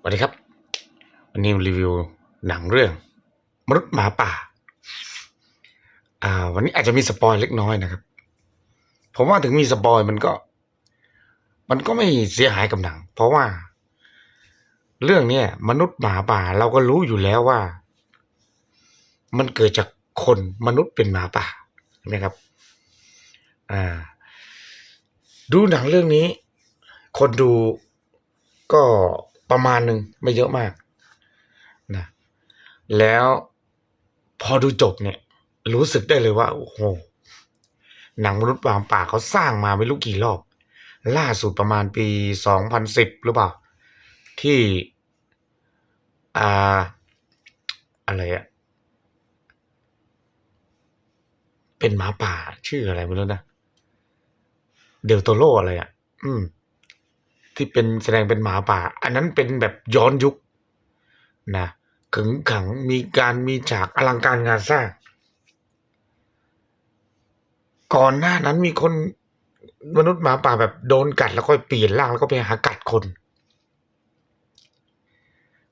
สวัสดีครับ วันนี้รีวิวหนังเรื่อง มนุษย์หมาป่า อ่า วันนี้อาจจะมีสปอยเล็กน้อยนะครับ ผมว่าถึงมีสปอยมันก็ มันก็ไม่เสียหายกับหนัง เพราะว่า เรื่องเนี้ยมนุษย์หมาป่า เราก็รู้อยู่แล้วว่า มันเกิดจากคนมนุษย์เป็นหมาป่าใช่ไหมครับ อ่า ดูหนังเรื่องนี้ คนดูก็ ประมาณหนึ่งไม่เยอะมากนะแล้วพอดูจบเนี่ย รู้สึกได้เลยว่าโอ้โหหนังมนุษย์วางป่าเขาสร้างมาไม่รู้กี่รอบ ล่าสุดประมาณปีสองพันสิบหรือเปล่า ที่อ่าอะไรอะเป็นหมาป่าชื่ออะไรไม่รู้นะ เดลโตโรอะไรอะอืม ที่เป็นแสดงเป็นหมาป่า อันนั้นเป็นแบบย้อนยุคนะขึงขังมีการมีฉากอลังการงานสร้าง ก่อนหน้านั้นมีคนมนุษย์หมาป่าแบบโดนกัดแล้วก็เปลี่ยนร่างแล้วก็ไปหากัดคน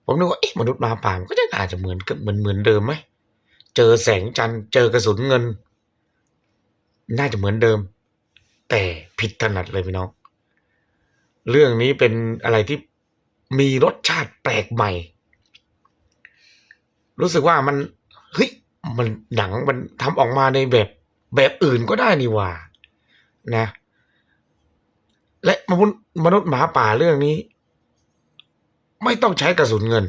ผมนึกว่าเอ๊ะมนุษย์หมาป่ามันก็จะน่าจจะเหมือนเหมือนเหมือนเดิมไหมเจอแสงจันทร์เจอกระสุนเงิน น่าจะเหมือนเดิม แต่ผิดถนัดเลยพี่น้อง เรื่องนี้เป็นอะไรที่มีรสชาติแปลกใหม่ รู้สึกว่ามันเฮ้ยมันหนังมันทำออกมาในแบบแบบอื่นก็ได้นี่ว่า นะ และมนุษย์มนุษย์หมาป่าเรื่องนี้ ไม่ต้องใช้กระสุนเงิน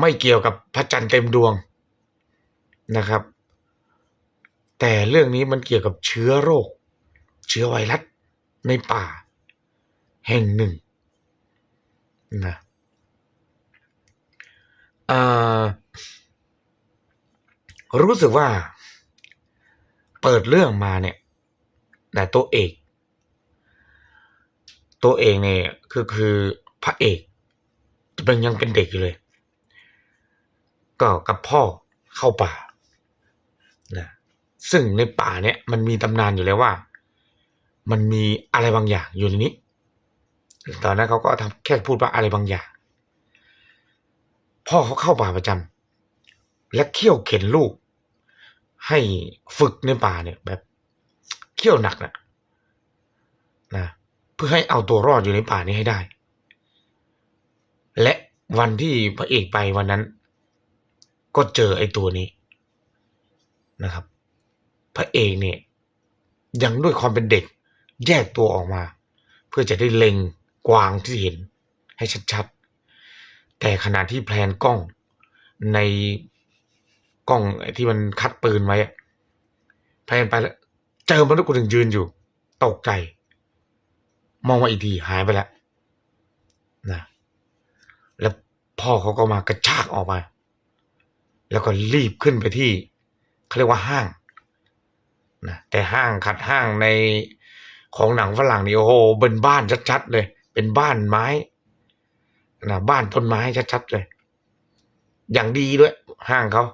ไม่เกี่ยวกับพระจันทร์เต็มดวงนะครับ แต่เรื่องนี้มันเกี่ยวกับเชื้อโรค เชื้อไวรัสในป่า แห่งหนึ่งนะรู้สึกว่า เปิดเรื่องมาเนี่ยแต่ตัวเอก ตัวเอกเนี่ยคือคือพระเอกเป็นยังเป็นเด็กอยู่เลย ก็กับพ่อเข้าป่านะซึ่งในป่าเนี่ยมันมีตำนานอยู่แล้วว่า มันมีอะไรบางอย่างอยู่ในนี้ ตอนนั้นเขาก็ทำแค่พูดว่าอะไรบางอย่าง พ่อเขาเข้าป่าประจำและเขี่ยวเข็นลูก ให้ฝึกในป่าเนี่ย แบบเขี่ยวหนักนะนะเพื่อให้เอาตัวรอดอยู่ในป่านี้ให้ได้ และวันที่พระเอกไปวันนั้น ก็เจอไอ้ตัวนี้นะครับ พระเอกเนี่ยยังด้วยความเป็นเด็กแยกตัวออกมา เพื่อจะได้เล็ง กวางที่เห็นให้ชัดๆ แต่ขณะที่แพลนกล้องในกล้องที่มันคัดปืนไว้แพลนไปแล้วเจอมนุษย์คนหนึ่งยืนอยู่ ตกใจ มองมาอีกทีหายไปแล้วนะแล้วพ่อเขาก็มากระชากออกมาแล้วก็รีบขึ้นไปที่เขาเรียกว่าห้างนะแต่ห้างขัดห้างในของหนังฝรั่งนี่โอ้โหเป็นบ้านชัดๆเลย เป็นบ้านไม้นะบ้านต้นไม้ชัดๆเลย อย่างดีด้วย ห้างเขา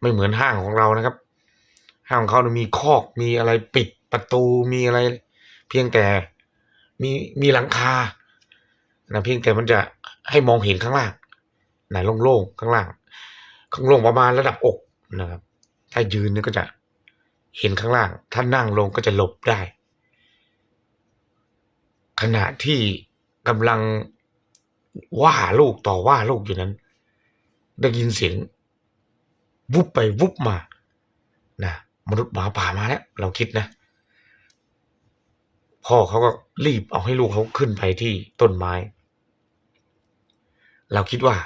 ไม่เหมือนห้างของเรานะครับ ห้างของเขามีคอกมีอะไรปิดประตูมีอะไร เพียงแต่มีมีหลังคานะเพียงแต่มันจะให้มองเห็นข้างล่างนะโล่งๆข้างล่าง ข้างลงประมาณระดับอกนะครับ ถ้ายืนนี่ก็จะเห็นข้างล่าง ถ้านั่งลงก็จะหลบได้ ขณะที่กำลังว่าลูกต่อว่าลูกอยู่นั้น ได้ยินเสียง วุบไปวุบมานะมนุษย์หมาป่ามาแล้ว เราคิดนะ พ่อเขาก็รีบเอาให้ลูกเขาขึ้นไปที่ต้นไม้ เราคิดว่า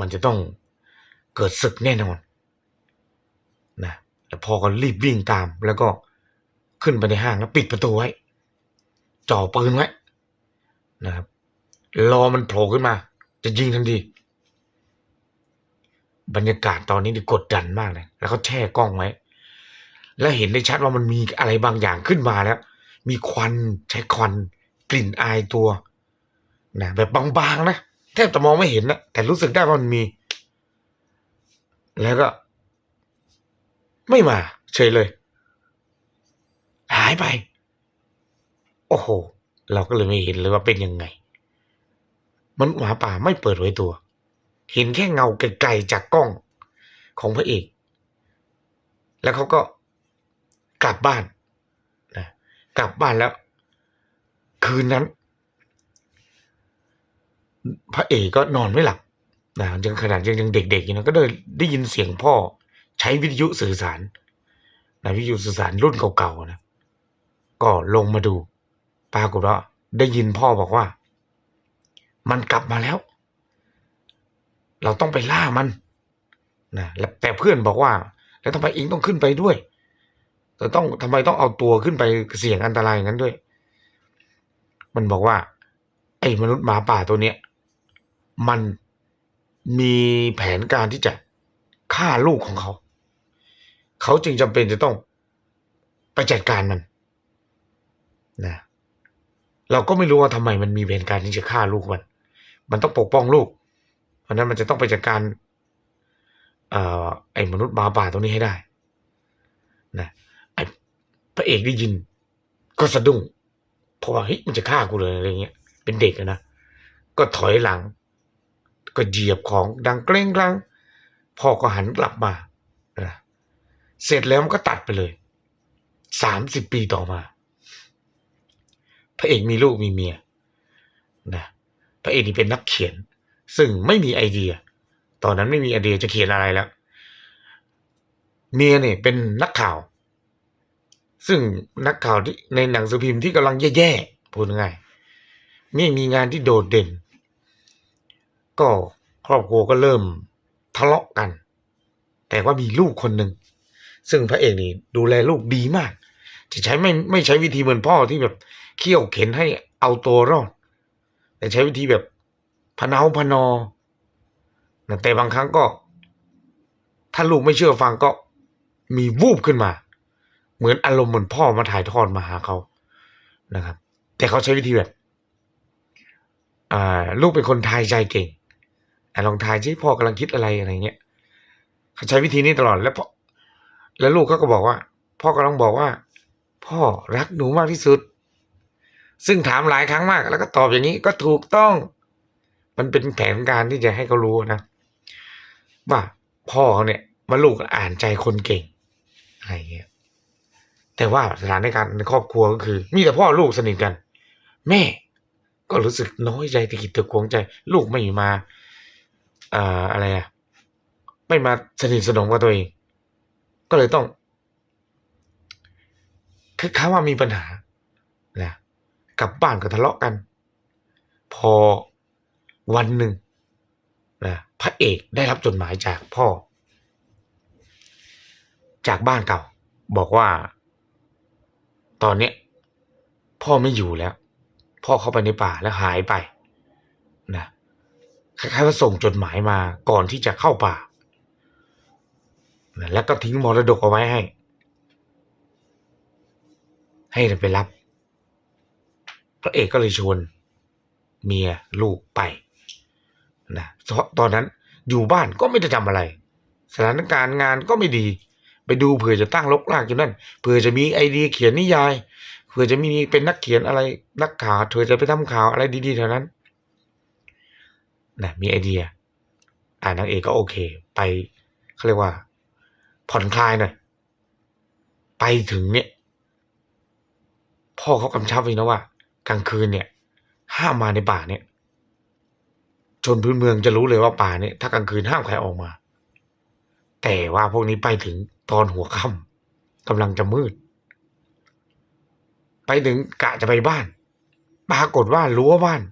มันจะต้องเกิดศึกแน่นอนนะแล้วพ่อก็รีบวิ่งตาม แล้วก็ขึ้นไปในห้างแล้วปิดประตูไว้ จ่อปืนไว้ นะครับ รอมันโผล่ขึ้นมา จะยิงทันที บรรยากาศตอนนี้นี่กดดันมากเลยแล้วเขาแช่กล้องไว้แล้วเห็นได้ชัดว่ามันมีอะไรบางอย่างขึ้นมาแล้ว มีควันใช้ควันกลิ่นอายตัวนะแบบบางๆนะแทบจะมองไม่เห็นนะแต่รู้สึกได้ว่ามันมี แล้วก็ ไม่มา เฉยเลย หายไป โอ้โห เราก็เลยไม่เห็นเลยว่าเป็นยังไง มันหมาป่าไม่เปิดเผยตัว เห็นแค่เงาไกลๆจากกล้องของพระเอก แล้วเขาก็กลับบ้านนะกลับบ้านแล้ว คืนนั้น พระเอกก็นอนไม่หลับนะยังขนาดยังยังเด็กๆอยู่นะก็ได้ได้ยินเสียงพ่อใช้วิทยุสื่อสารนะวิทยุสื่อสารรุ่นเก่าๆนะ ก็ลงมาดู ปรากฏว่าได้ยินพ่อบอกว่า มันกลับมาแล้ว เราต้องไปล่ามันนะแล้วแต่เพื่อนบอกว่า แล้วทำไมเองต้องขึ้นไปด้วยแต่ต้องทำไมต้องเอาตัวขึ้นไปเสี่ยงอันตรายอย่างนั้นด้วย มันบอกว่า ไอ้มนุษย์หมาป่าตัวเนี้ยมันมีแผนการที่จะฆ่าลูกของเขา เขาจึงจำเป็นจะต้องไปจัดการมันนะ เราก็ไม่รู้ว่าทำไมมันมีแผนการที่จะฆ่าลูกมัน มันต้องปกป้องลูก เพราะนั้นมันจะต้องไปจัดการเอ่อไอ้มนุษย์หมาป่าตัวนี้ให้ได้นะไอ้พระเอกได้ยิน ก็สะดุ้งเพราะว่าเฮ้ยมันจะฆ่ากูเลยอะไรเงี้ย เป็นเด็กนะก็ถอยหลัง ก็เหยียบของดังเกรงกลังพ่อก็หันกลับมานะเสร็จแล้วมันก็ตัดไปเลยสามสิบปีต่อมา พระเอกมีลูกมีเมียนะพระเอกนี่เป็นนักเขียน ซึ่งไม่มีไอเดีย ตอนนั้นไม่มีไอเดียจะเขียนอะไรแล้ว เมียเนี่ยเป็นนักข่าว ซึ่งนักข่าวที่ในหนังสือพิมพ์ที่กำลังแย่ๆพูดง่ายไม่มีงานที่โดดเด่น ก็ครอบครัวก็เริ่มทะเลาะกัน แต่ว่ามีลูกคนหนึ่งซึ่งพระเอกนี่ดูแลลูกดีมาก จะใช้ไม่ไม่ใช้วิธีเหมือนพ่อที่แบบ เขี่ยวเข็นให้เอาตัวรอดแต่ใช้วิธีแบบพนาพนอนแต่บางครั้งก็ ถ้าลูกไม่เชื่อฟังก็มีวูบขึ้นมา เหมือนอารมณ์เหมือนพ่อมาถ่ายทอดมาหาเขานะครับ แต่เขาใช้วิธีแบบลูกเป็นคนทายใจเก่งอลองทายสิพ่อกำลังคิดอะไรอะไรเงี้ยเขาใช้วิธีนี้ตลอดแล้วพ่อแล้วลูกเขาก็บอกว่า พ่อกำลังบอกว่า พ่อรักหนูมากที่สุด ซึ่งถามหลายครั้งมาก แล้วก็ตอบอย่างนี้ก็ถูกต้อง มันเป็นแผนการที่จะให้เขารู้นะว่าพ่อเขาเนี่ยมาลูกอ่านใจคนเก่งอะไรเงี้ยแต่ว่าสถานการณ์ในครอบครัวก็คือ มีแต่พ่อลูกสนิทกัน แม่ ก็รู้สึกน้อยใจตะกิดตะขวงใจ ลูกไม่มาอ่าอะไรอะไม่มาสนิทสนมกับตัวเอง ก็เลยต้องคือเขาว่ามีปัญหา กลับบ้านก็ทะเลาะกัน พอวันหนึ่งนะพระเอกได้รับจดหมายจากพ่อ จากบ้านเก่า บอกว่า ตอนเนี้ยพ่อไม่อยู่แล้ว พ่อเข้าไปในป่าแล้วหายไปนะคล้ายๆว่าส่งจดหมายมาก่อนที่จะเข้าป่านะแล้วก็ทิ้งมรดกเอาไว้ให้ ให้ไปรับ พระเอกก็เลยชวนเมียลูกไปนะเพราะตอนนั้นอยู่บ้านก็ไม่ได้ทำอะไร สถานการณ์งานก็ไม่ดี ไปดูเผื่อจะตั้งลกลากอยู่นั่นเผื่อจะมีไอเดียเขียนนิยายเผื่อจะมีเป็นนักเขียนอะไรนักข่าวเธอจะไปทำข่าวอะไรดีๆแถวนั้นนะมีไอเดีย อ่านางเอกก็โอเค ไปเขาเรียกว่า ผ่อนคลายหน่อยไปถึงเนี่ย พ่อเขากำชับไว้นะว่า กลางคืนเนี่ย ห้ามมาในป่าเนี่ย ชนพื้นเมืองจะรู้เลยว่าป่าเนี่ยถ้ากลางคืนห้ามใครออกมา แต่ว่าพวกนี้ไปถึงตอนหัวค่ำกำลังจะมืด ไปถึงกะจะไปบ้าน ปรากฏว่ารั้วบ้าน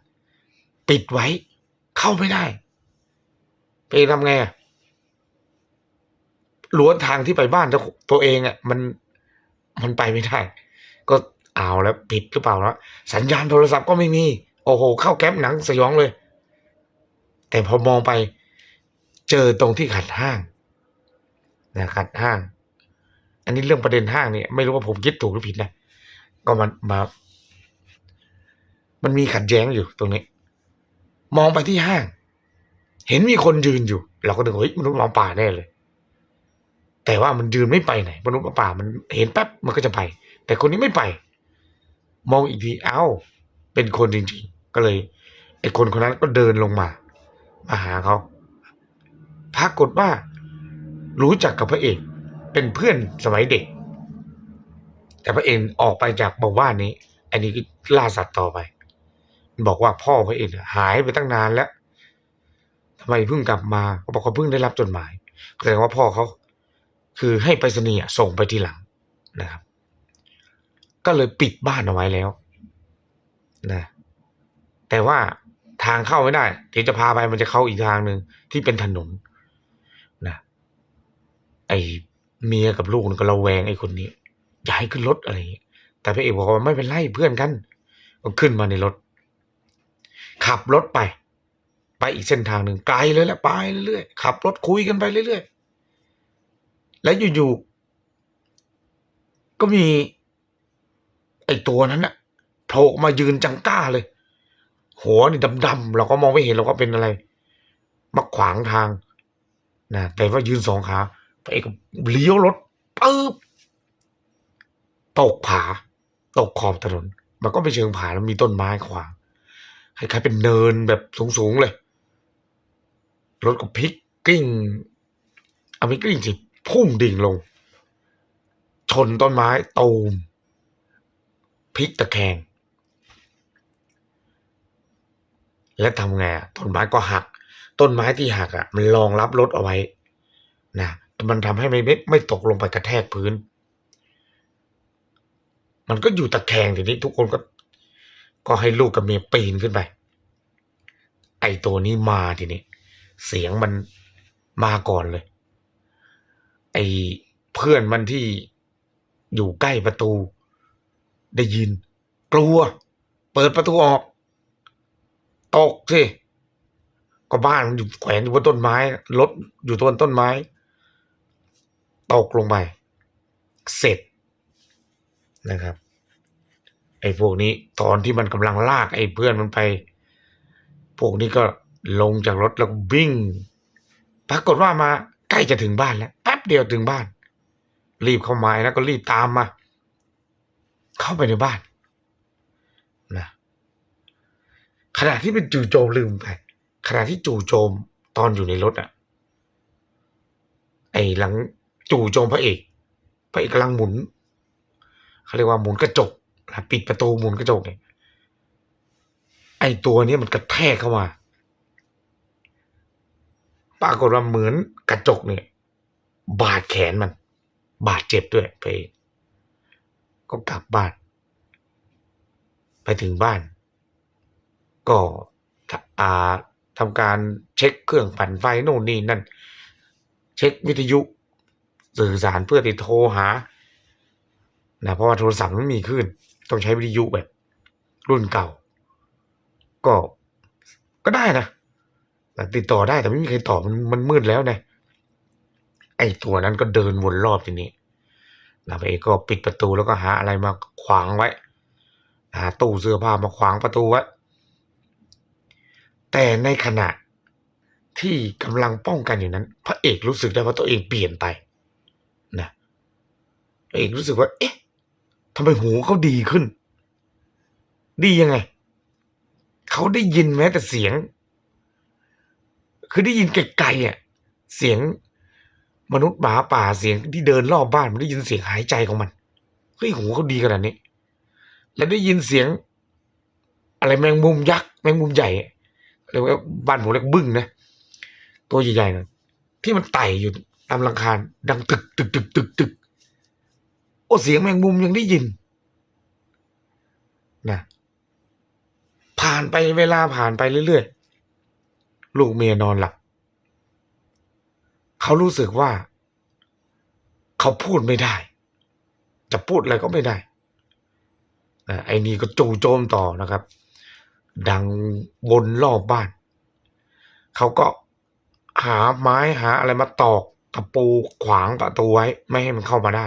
ปิดไว้ เข้าไม่ได้ไปทำไงอะรั้วทางที่ไปบ้านตัวเองอะมันมันไปไม่ได้ เอาแล้วผิดหรือเปล่าแล้วสัญญาณโทรศัพท์ก็ไม่มี โอ้โห เข้าแก๊ปหนังสยองเลย แต่พอมองไปเจอตรงที่ขัดห้างนะขัดห้าง อันนี้เรื่องประเด็นห้างเนี่ยไม่รู้ว่าผมคิดถูกหรือผิดนะก็มันมา มันมีขัดแย้งอยู่ตรงนี้ มองไปที่ห้าง เห็นมีคนยืนอยู่ เราก็นึกเฮ้ยมนุษย์หมาป่าแน่เลย แต่ว่ามันยืนไม่ไปไหนมนุษย์หมาป่ามันเห็นแป๊บมันก็จะไป แต่คนนี้ไม่ไป มองอีกทีเอ้า เป็นคนจริงๆ ก็เลยไอ้คนคนนั้นก็เดินลงมา มาหาเขาปรากฏว่า รู้จักกับพระเอก เป็นเพื่อนสมัยเด็ก แต่พระเอกออกไปจากหมู่านนี้ อันนี้ก็ล่าสัตว์ต่อไป บอกว่าพ่อพระเอกหายไปตั้งนานแล้วทำไมเพิ่งกลับมาเขาบอกเขาเพิ่งได้รับจดหมายแสดงว่าพ่อเขา คือให้ไปรษณีย์ส่งไปทีหลังนะครับ ก็เลยปิดบ้านเอาไว้แล้วนะแต่ว่าทางเข้าไม่ได้ เดี๋ยวจะพาไปมันจะเข้าอีกทางหนึ่งที่เป็นถนนนะไอเมียกับลูกก็ระแวงไอ้คนนี้อย่าให้ขึ้นรถอะไรอย่างงี้แต่พระเอกบอกว่าไม่เป็นไรเพื่อนกันก็ขึ้นมาในรถ ขับรถไป ไปอีกเส้นทางหนึ่งไกลเลยแหละไปเรื่อยๆขับรถคุยกันไปเรื่อยๆแล้วอยู่ๆก็มี อ้ตัวนั้นน่ะโผล่มายืนจังก้าเลย หัวนี่ดำๆเราก็มองไม่เห็นเราก็เป็นอะไรมาขวางทางนะแต่ว่ายืนสองขาพระเอกก็เลี้ยวรถปึ๊บตกผา ตกขอบถนน มันก็ไม่เชิงผาแล้วมีต้นไม้ขวางคล้ายๆเป็นเนินแบบสูงๆเลย รถก็พลิกกลิ้งเอาไม่กิ้งสิพุ่งดิ่งลง ชนต้นไม้ตูม พลิกตะแคง และทำไงอะต้นไม้ก็หัก ต้นไม้ที่หักอะ มันรองรับรถเอาไว้ นะมันทำให้ไม่ไม่ไม่ตกลงไปกระแทกพื้น มันก็อยู่ตะแคงทีนี้ทุกคนก็ ก็ให้ลูกกับเมียปีนขึ้นไป ไอตัวนี้มาทีนี้เสียงมันมาก่อนเลย ไอเพื่อนมันที่อยู่ใกล้ประตู ได้ยิน กลัว เปิดประตูออก ตกสิก็บ้านมันอยู่แขวนอยู่บนต้นไม้รถอยู่ต้นต้นไม้ตกลงไปเสร็จนะครับ ไอ้พวกนี้ตอนที่มันกำลังลากไอ้เพื่อนมันไป พวกนี้ก็ลงจากรถแล้ววิ่งปรากฏว่ามาใกล้จะถึงบ้านแล้วแป๊บเดียวถึงบ้าน รีบเข้ามาแล้วก็รีบตามมา เข้าไปในบ้านนะขณะที่เป็นจู่โจมลืมไปขณะที่จู่โจมตอนอยู่ในรถอะไอ้หลังจู่โจมพระเอกพระเอกกำลังหมุนเขาเรียกว่าหมุนกระจกนะปิดประตูหมุนกระจกเนี่ยไอ้ตัวเนี้ยมันกระแทกเข้ามา ปรากฏว่าเหมือนกระจกเนี่ย บาดแขนมัน บาดเจ็บด้วยไปก็ ก็กลับบ้าน ไปถึงบ้าน ก็ทำการเช็คเครื่องปั่นไฟโน่นนี่นั่น เช็ควิทยุ สื่อสารเพื่อติดโทรหานะเพราะว่าโทรศัพท์ไม่มีคลื่นต้องใช้วิทยุแบบ รุ่นเก่า ก็ก็ได้นะแต่ติดต่อได้แต่ไม่มีใครตอบมันมันมืดแล้วนะไอ้ตัวนั้นก็เดินวนรอบทีนี้ นะพระเอกก็ปิดประตูแล้วก็หาอะไรมาขวางไว้หาตู้เสื้อผ้ามาขวางประตูไว้แต่ในขณะที่กำลังป้องกันอยู่นั้น พระเอกรู้สึกได้ว่าตัวเองเปลี่ยนไปนะพระเอกรู้สึกว่า เอ๊ะทำไมหูเขาดีขึ้น ดียังไงเขาได้ยินแม้แต่เสียง คือได้ยินไกลๆอะ เสียง มนุษย์หมาป่าเสียงที่เดินรอบบ้านมันได้ยินเสียงหายใจของมันเฮ้ยหูเขาดีขนาดนี้ แล้วได้ยินเสียง อะไรแมงมุมยักษ์แมงมุมใหญ่เรียกว่าบ้านผมเรียกบึ้งนะตัวใหญ่ๆนะที่มันไต่อยู่ตามลังคาดังตึกตึกตึกตึกตึกโอ้เสียงแมงมุมยังได้ยินนะผ่านไปเวลาผ่านไปเรื่อยๆลูกเมียนอนหลับ เขารู้สึกว่า เขาพูดไม่ได้ จะพูดอะไรก็ไม่ได้ไอ้นี่ก็จู่โจมต่อนะครับ ดังบนรอบบ้าน เขาก็หาไม้หาอะไรมาตอกตะปูขวางประตูไว้ ไม่ให้มันเข้ามาได้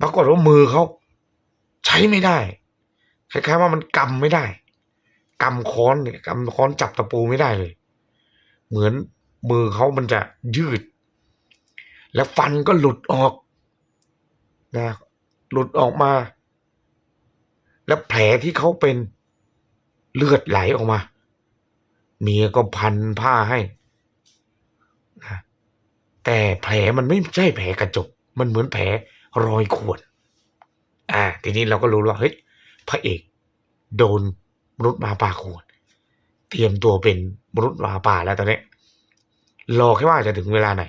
ปรากฏว่ามือเขาใช้ไม่ได้คล้ายๆว่ามันกำไม่ได้กำค้อนเนี่ยกำค้อนจับตะปูไม่ได้เลย เหมือนมือเขามันจะยืด แล้วฟันก็หลุดออกนะหลุดออกมา แล้วแผลที่เขาเป็นเลือดไหลออกมา เมียก็พันผ้าให้นะแต่แผลมันไม่ใช่แผลกระจก มันเหมือนแผลรอยข่วน อ่า ทีนี้เราก็รู้แล้วว่าเฮ้ยพระเอกโดนมนุษย์มาป่าข่วนเตรียมตัวเป็นมนุษย์มาป่าแล้วตอนนี้รอแค่ว่าจะถึงเวลาไหน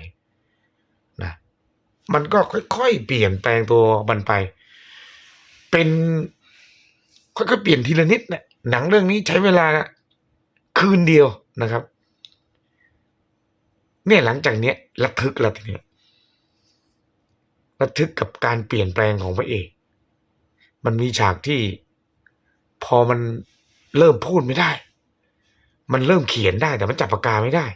มันก็ค่อยๆเปลี่ยนแปลงตัวมันไป เป็นค่อยๆเปลี่ยนทีละนิดนะหนังเรื่องนี้ใช้เวลาคืนเดียวนะครับ เนี่ยหลังจากเนี้ยระทึกแล้วทีเนี้ยระทึกกับการเปลี่ยนแปลงของพระเอกมันมีฉากที่พอมันเริ่มพูดไม่ได้ มันเริ่มเขียนได้แต่มันจับปากกาไม่ได้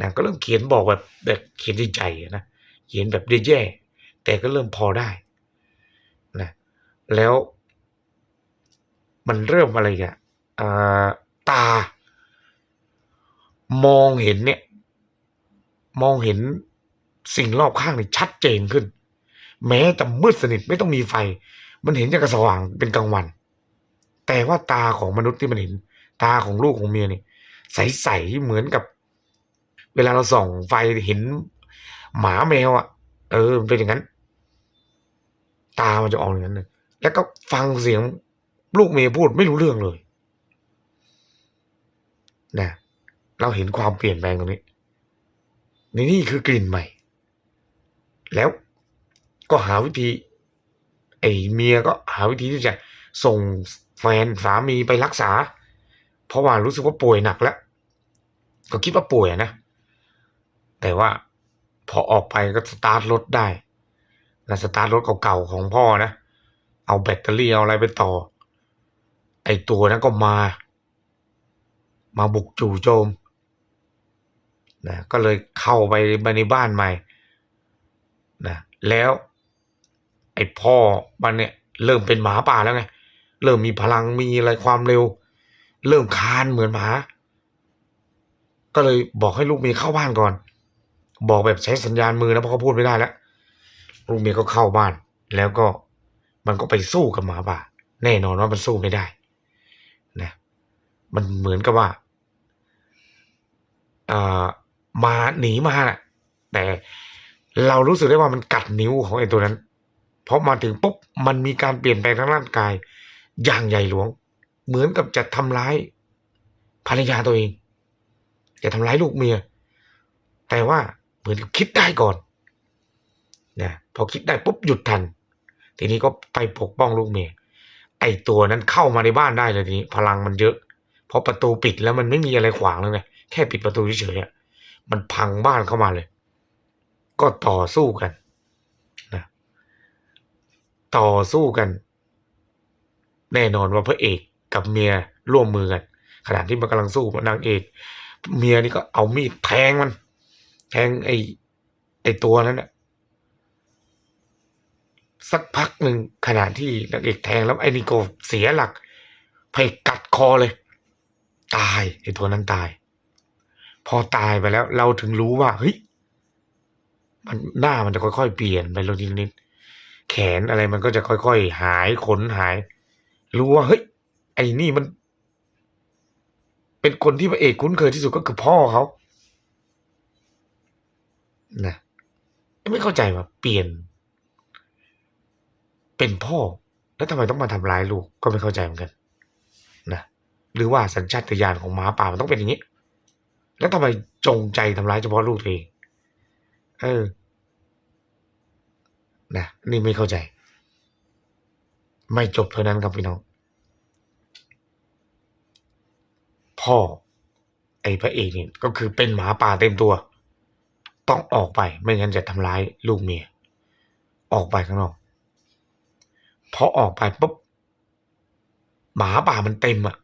นะก็เริ่มเขียนบอกแบบแบบเขียนใจๆนะ เขียนแบบแย่ๆแต่ก็เริ่มพอได้นะแล้ว มันเริ่มอะไรอ่าตา มองเห็นเนี่ย มองเห็นสิ่งรอบข้างนี่ชัดเจนขึ้น แม้จะมืดสนิทไม่ต้องมีไฟ มันเห็นอย่างกับสว่างเป็นกลางวัน แต่ว่าตาของมนุษย์ที่มันเห็น ตาของลูกของเมียนี่ใสๆเหมือนกับ เวลาเราส่องไฟเห็น หมาแมวอะ เออเป็นอย่างนั้น ตามันจะออกอย่างนั้นเลยแล้วก็ฟังเสียงลูกเมียพูดไม่รู้เรื่องเลยนะเราเห็นความเปลี่ยนแปลงตรงนี้นี่นี่คือกลิ่นใหม่ แล้วก็หาวิธี ไอ้เมียก็หาวิธีที่จะส่งแฟนสามีไปรักษา เพราะว่ารู้สึกว่าป่วยหนักแล้ว ก็คิดว่าป่วยนะ แต่ว่า พอออกไปก็สตาร์ทรถได้นะสตาร์ทรถเก่าๆของพ่อนะ เอาแบตเตอรี่เอาอะไรไปต่อ ไอ้ตัวนั้นก็มา มาบุกจู่โจมนะก็เลยเข้าไปในบ้านใหม่นะแล้ว ไอ้พ่อมันเนี่ย เริ่มเป็นหมาป่าแล้วไง เริ่มมีพลังมีอะไรความเร็ว เริ่มคานเหมือนหมา ก็เลยบอกให้ลูกเมียเข้าบ้านก่อน บอกแบบใช้สัญญาณมือนะเพราะเขาพูดไม่ได้แล้วลูกเมียก็เข้าบ้าน แล้วก็มันก็ไปสู้กับหมาป่า แน่นอนว่ามันสู้ไม่ได้นะมันเหมือนกับว่าอ่ามาหนีมาน่ะแต่เรารู้สึกได้ว่ามันกัดนิ้วของไอ้ตัวนั้น เพราะมาถึงปุ๊บมันมีการเปลี่ยนแปลงทางร่างกาย อย่างใหญ่หลวง เหมือนกับจะทำร้ายภรรยาตัวเอง จะทำร้ายลูกเมีย แต่ว่า เหมือนคิดได้ก่อนนะพอคิดได้ปุ๊บหยุดทัน ทีนี้ก็ไปปกป้องลูกเมียไอตัวนั้นเข้ามาในบ้านได้เลยทีนี้พลังมันเยอะเพราะประตูปิดแล้วมันไม่มีอะไรขวางเลยไงแค่ปิดประตูเฉยๆมันพังบ้านเข้ามาเลย ก็ต่อสู้กันนะต่อสู้กัน แน่นอนว่าพระเอกกับเมียร่วมมือกันขณะที่มันกำลังสู้นางเอก เมียนี่ก็เอามีดแทงมัน แทงไอ้ไอ้ตัวนั้นนะสักพักหนึ่งขณะที่นางเอกแทงแล้วไอ้นี่ก็เสียหลักไปกัดคอเลย ตายไอ้ตัวนั้นตาย พอตายไปแล้ว เราถึงรู้ว่าเฮ้ยมันหน้ามันจะค่อยๆเปลี่ยนไปลงทีละนิดแขนอะไรมันก็จะค่อยๆหายขนหาย รู้ว่าเฮ้ยไอ้นี่มัน เป็นคนที่พระเอกคุ้นเคยที่สุดก็คือพ่อเขา นะไม่เข้าใจว่าเปลี่ยน เป็นพ่อ แล้วทำไมต้องมาทำร้ายลูกก็ไม่เข้าใจเหมือนกันนะหรือว่าสัญชาตญาณของหมาป่ามันต้องเป็นอย่างนี้ แล้วทำไมจงใจทำร้ายเฉพาะลูกตัวเองเออนะนี่ไม่เข้าใจ ไม่จบเท่านั้นครับพี่น้อง พ่อ ไอ้พระเอกนี่ก็คือเป็นหมาป่าเต็มตัว ต้องออกไปไม่งั้นจะทำร้ายลูกเมีย ออกไปข้างนอกพอออกไปปุ๊บหมาป่ามันเต็มอะ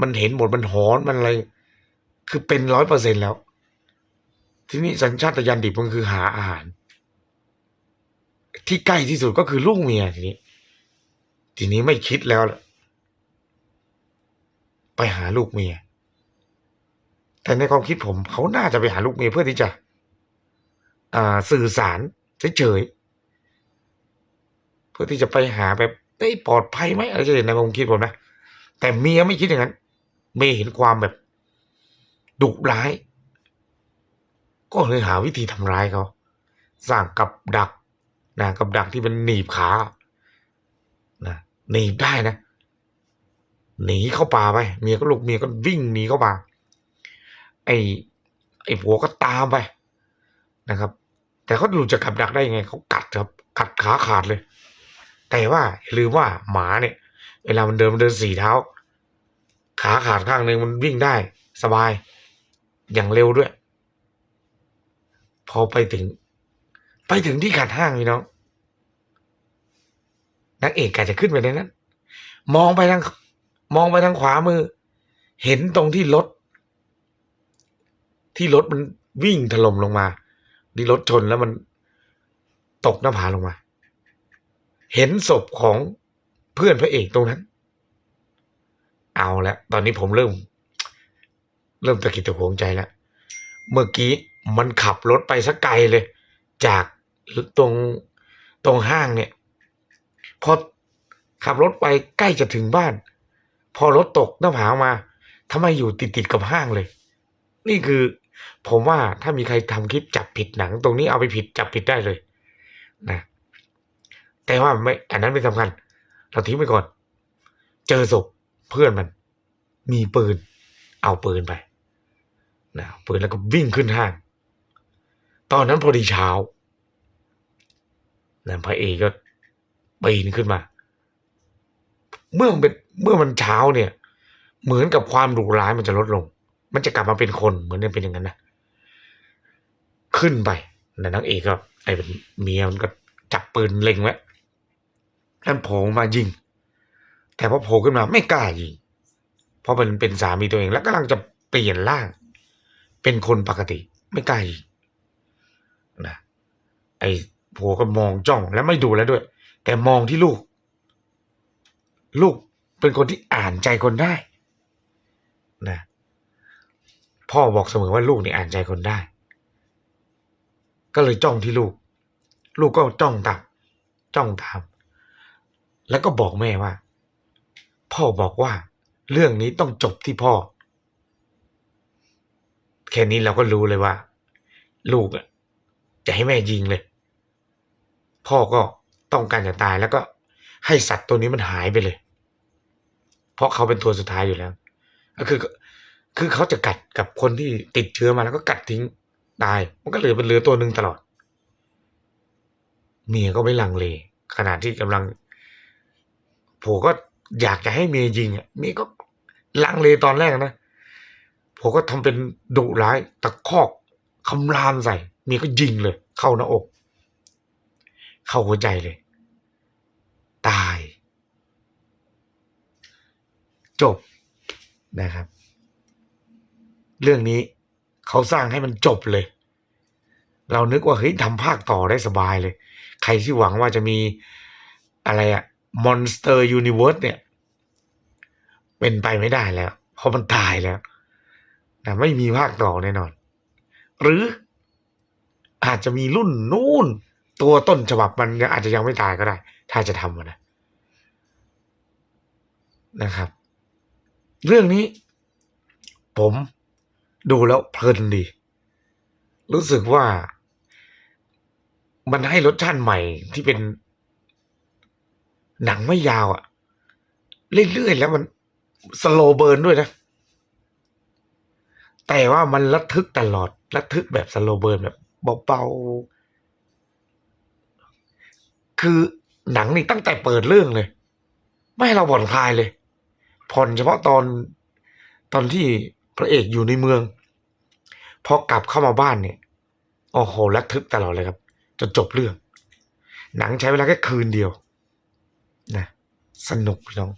มันเห็นหมดมันหอนมันอะไร คือเป็นร้อยเปอร์เซ็นแล้ว ทีนี้สัญชาตญาณดิบมันคือหาอาหาร ที่ใกล้ที่สุดก็คือลูกเมียทีนี้ ทีนี้ไม่คิดแล้วล่ะไปหาลูกเมีย แต่ในความคิดผมเขาน่าจะไปหาลูกเมียเพื่อที่จะ สื่อสารเฉยๆเพื่อที่จะไปหาแบบได้ปลอดภัยไหมอะไรเฉยๆในความคิดผมนะแต่เมียไม่คิดอย่างนั้นเมียเห็นความแบบดุร้าย ก็เลยหาวิธีทำร้ายเขาสร้างกับดักนะกับดักที่มันหนีบขานะหนีบได้นะหนีเข้าป่าไป เมียก็ลูกเมียก็วิ่งหนีเข้าป่าไอ้ไอ้ผัวก็ตามไปนะครับ แต่เขาหลุดจากกับดักได้ยังไงเขากัดครับกัดขาขาดเลย แต่ว่าอย่าลืมว่าหมาเนี่ย เวลามันเดินมันเดินสี่เท้า ขาขาดข้างหนึ่งมันวิ่งได้ สบาย อย่างเร็วด้วย พอไปถึง ไปถึงที่ขาดห้างพี่น้องนักเอกกาจะขึ้นไปในนั้น มองไปทาง มองไปทางขวามือ เห็นตรงที่รถ ที่รถมันวิ่งถล่มลงมา ที่รถชนแล้วมันตกหน้าผาลงมา เห็นศพของเพื่อนพระเอกตรงนั้น เอาละตอนนี้ผมเริ่ม เริ่มตะกิดตะหวงใจแล้ว เมื่อกี้มันขับรถไปสักไกลเลย จากตรงตรงห้างเนี่ย พอขับรถไปใกล้จะถึงบ้าน พอรถตกหน้าผามาทำไมอยู่ติดติดๆกับห้างเลย นี่คือ ผมว่าถ้ามีใครทำคลิปจับผิดหนัง ตรงนี้เอาไปผิดจับผิดได้เลยนะแต่ว่าไม่อันนั้นไม่สำคัญ เราทิ้งไปก่อน เจอศพเพื่อนมัน มีปืน เอาปืนไปนะปืนแล้วก็วิ่งขึ้นห้าง ตอนนั้นพอดีเช้านะพระเอกก็ปีนขึ้นมา เมื่อมันเป็นเมื่อมันเช้าเนี่ย เหมือนกับความดุร้ายมันจะลดลง มันจะกลับมาเป็นคนเหมือนจะเป็นอย่างนั้นนะขึ้นไปแต่นางเอกก็ไอ้เป็นเมียมันก็จับปืนเล็งไว้แล้วโผล่มายิง แต่พอโผล่ขึ้นมาไม่กล้ายิง เพราะมันเป็นสามีตัวเอง แล้วกำลังจะเปลี่ยนร่าง เป็นคนปกติ ไม่กล้ายิงนะไอ้ผัวก็มองจ้องแล้วไม่ดูแล้วด้วย แต่มองที่ลูก ลูกเป็นคนที่อ่านใจคนได้นะ พ่อบอกเสมอว่าลูกนี่อ่านใจคนได้ ก็เลยจ้องที่ลูก ลูกก็จ้องตามจ้องตาม แล้วก็บอกแม่ว่า พ่อบอกว่า เรื่องนี้ต้องจบที่พ่อ แค่นี้เราก็รู้เลยว่า ลูกอะจะให้แม่ยิงเลย พ่อก็ต้องการจะตายแล้วก็ให้สัตว์ตัวนี้มันหายไปเลย เพราะเขาเป็นตัวสุดท้ายอยู่แล้ว ก็คือ คือเขาจะกัดกับคนที่ติดเชื้อมาแล้วก็กัดทิ้งตาย มันก็เหลือเป็นเหลือตัวหนึ่งตลอด เมียก็ไม่ลังเลขณะที่กำลังผมก็อยากจะให้เมียยิงอะเมียก็ลังเลตอนแรกนะผมก็ทำเป็นดุร้ายตะคอกคำรามใส่เมียก็ยิงเลย เข้าหน้าอก เข้าหัวใจเลย ตาย จบนะครับ เรื่องนี้เขาสร้างให้มันจบเลย เรานึกว่าเฮ้ยทำภาคต่อได้สบายเลย ใครที่หวังว่าจะมีอะไรอะ Monster Universe เนี่ย เป็นไปไม่ได้แล้ว เพราะมันตายแล้วนะไม่มีภาคต่อแน่นอน หรืออาจจะมีรุ่นนู่น ตัวต้นฉบับมันอาจจะยังไม่ตายก็ได้ ถ้าจะทำนะนะครับ เรื่องนี้ ผม ดูแล้วเพลินดี รู้สึกว่า มันให้รสชาติใหม่ที่เป็น หนังไม่ยาวอะเรื่อยๆแล้วมันสโลเบิร์นด้วยนะ แต่ว่ามันระทึกตลอดระทึกแบบสโลเบิร์นแบบเบาๆ คือหนังนี่ตั้งแต่เปิดเรื่องเลย ไม่ให้เราผ่อนคลายเลย ผ่อนเฉพาะตอนตอนที่ พระเอกอยู่ในเมือง พอกลับเข้ามาบ้านเนี่ยโอ้โหระทึกตลอดเลยครับจนจบเรื่อง หนังใช้เวลาแค่คืนเดียวนะสนุกพี่น้อง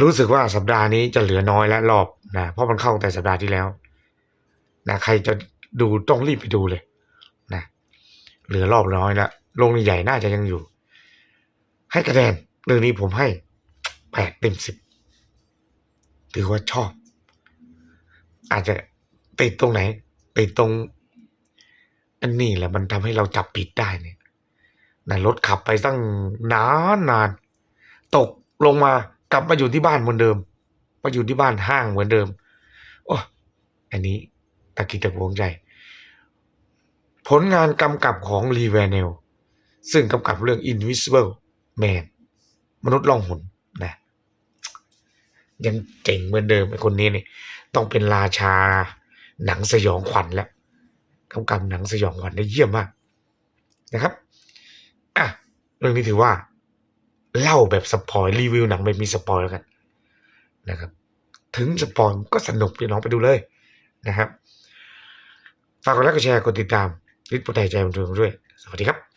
รู้สึกว่าสัปดาห์นี้จะเหลือน้อยและรอบนะเพราะมันเข้าแต่สัปดาห์ที่แล้วนะใครจะดูต้องรีบไปดูเลยนะเหลือรอบน้อยแล้วโรงใหญ่น่าจะยังอยู่ ให้คะแนนเรื่องนี้ผมให้แปดเต็มสิบถือว่าชอบ อาจจะติดตรงไหนติดตรง อันนี้แหละมันทำให้เราจับผิดได้เนี่ยนะรถขับไปตั้งนานนาน ตกลงมากลับมาอยู่ที่บ้านเหมือนเดิมมาอยู่ที่บ้านห้างเหมือนเดิมโอ้อันนี้ตะกิดตะวงใจ ผลงานกำกับของรีแวเนลซึ่งกำกับเรื่อง Invisible Man มนุษย์ล่องหนนะยังเจ๋งเหมือนเดิมไอ้คนนี้เนี่ย ต้องเป็นราชา หนังสยองขวัญแล้วกำกับหนังสยองขวัญได้เยี่ยมมากนะครับอะเรื่องนี้ถือว่าเล่าแบบสปอยรีวิวหนังแบบมีสปอยแล้วกันนะครับ ถึงสปอยก็สนุกพี่น้องไปดูเลยนะครับฝากกดไลค์กดแชร์กดติดตามลิปโปรไทยใจบันเทิงด้วย สวัสดีครับ